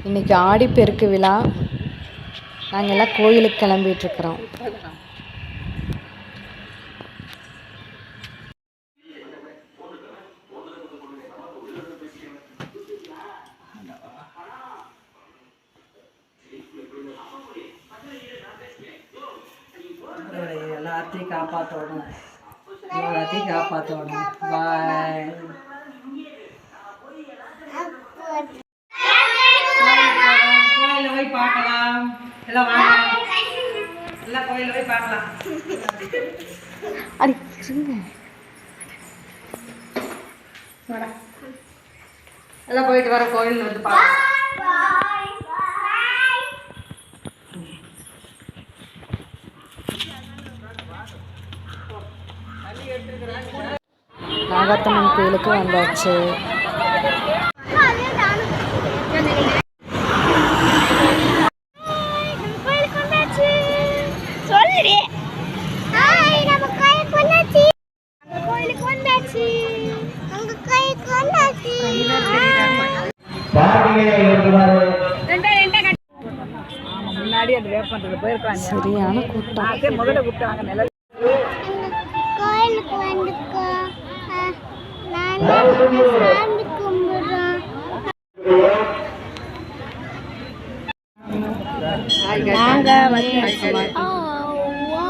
இன்றைக்கி ஆடிப்பெருக்கு விழா. நாங்கள் எல்லாம் கோயிலுக்கு கிளம்பிகிட்ருக்குறோம் எல்லாத்தையும் காப்பாற்றணும் எல்லாத்தையும் காப்பாற்றணும் பாய் கோயிலில் போய் பார்க்கலாம் எல்லாம் வாங்க எல்லாம் கோயிலில் போய் பார்க்கலாம். அடி இருங்க. எல்லாம் போயிட்டு வர கோயில் வந்து பார்க்கலாம். நாகாத்தம்மன் கோயிலுக்கு வந்தாச்சு. சரியான கூட்டம். முதல்ல கூப்பிட்டாங்க நில கோயிலுக்கு வந்துக்கோ. நான் சாமி கும்பிடுறோம். நாங்க ஓ வா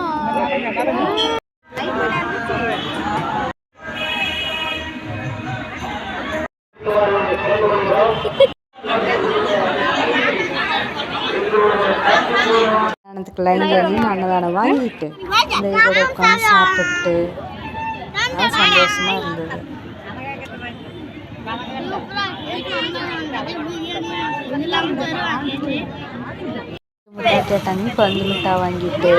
அன்னதானத்துக்கு லைன் பண்ணி அன்னதானம் வாங்கிட்டு இந்த இதோட உட்காந்து சாப்பிட்டு சந்தோஷமா இருந்தது. கேட்டாங்க பஞ்சு வாங்கிட்டு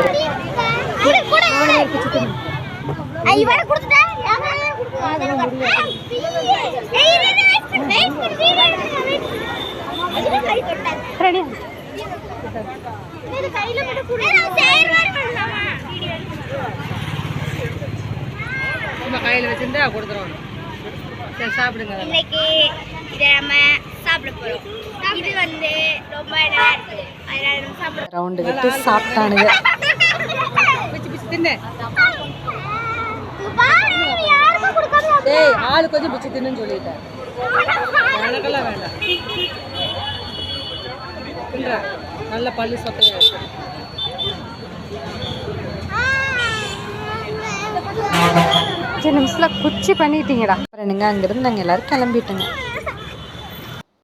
இவனை கொடுத்துட்டா கையில மட்டும் கொடு நம்ம கையில் வச்சிருந்தா கொடுத்துருவோம் சரி சாப்பிடுங்க. இன்னைக்கு இதை நம்ம சாப்பிட போறோம். இது வந்து ரொம்ப அதனால நம்ம சாப்பிட ரவுண்டு கட்டி சாப்பிட்டானுங்க. பிச்சு பிச்சு தின்னு. டேய் ஆளு கொஞ்சம் பிச்சு தின்னுன்னு சொல்லிட்டேன். எனக்கெல்லாம் வேண்டாம். தின்றா நல்ல பல்லு சொத்தையா இருக்கு. சரி நிமிஷத்தில் குச்சி பண்ணிட்டீங்கடா. அப்புறம் நீங்கள் அங்கேருந்து நாங்கள் எல்லோரும் கிளம்பிட்டோங்க.